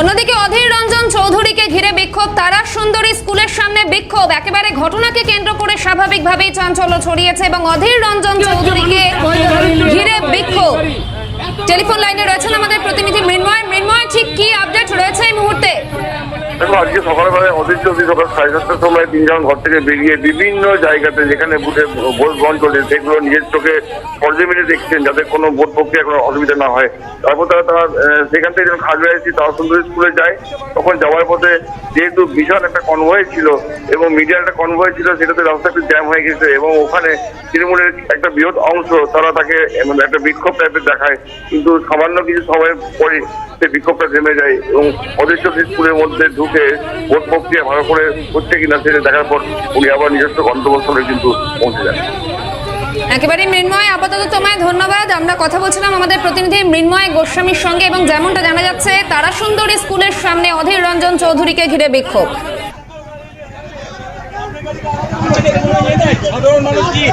অন্যদিকে অধীর রঞ্জন চৌধুরীকে ঘিরে বিক্ষোভ। তারা সুন্দরী স্কুলের সামনে বিক্ষোভ। একেবারে ঘটনাকে কেন্দ্র করে স্বাভাবিকভাবেই চাঞ্চল্য ছড়িয়েছে এবং অধীর রঞ্জন চৌধুরীকে ঘিরে বিক্ষোভ। টেলিফোন লাইনে রয়েছেন আমাদের প্রতিনিধি মৃন্ময়। মৃন্ময় ঠিক কি দেখো, আজকে সকালবেলায় চৌধুরী সকাল সাড়ে সাতটার সময় তিনজন ঘর থেকে বেরিয়ে বিভিন্ন জায়গাতে যেখানে বুথে ভোট গ্রহণ চলছে সেগুলো নিজের চোখে মিলে দেখছেন যাতে কোনো ভোট প্রক্রিয়া কোনো অসুবিধা না হয়। তারপর তারা তারা সেখান থেকে যখন খাজুয়া এসেছি তারা সুন্দরী স্কুলে যায়, তখন যাওয়ার পথে যেহেতু বিশাল একটা কনভয় ছিল এবং মিডিয়ার একটা কনভয় ছিল, সেটাতে রাস্তা একটু জ্যাম হয়ে গেছে এবং ওখানে তৃণমূলের একটা বৃহৎ অংশ, তারা তাকে মানে একটা বিক্ষোভ টাইপের দেখায়। কিন্তু সামান্য কিছু সময় পরে সেই বিক্ষোভটা থেমে যায় এবং অদৃশ্য স্কুলের মধ্যে ঢুকে ভোট প্রক্রিয়া ভালো করে হচ্ছে কিনা সেটা দেখার পর উনি আবার নিজস্ব গন্তব্যস্থলে কিন্তু পৌঁছে যান। একেবারে মৃন্ময় আপাতত তোমায় ধন্যবাদ। আমরা কথা বলছিলাম আমাদের প্রতিনিধি মৃন্ময় গোস্বামীর সঙ্গে এবং যেমনটা জানা যাচ্ছে তারা সুন্দরী স্কুলের সামনে অধীর রঞ্জন চৌধুরীকে ঘিরে বিক্ষোভ। সাধারণ মানুষ কি?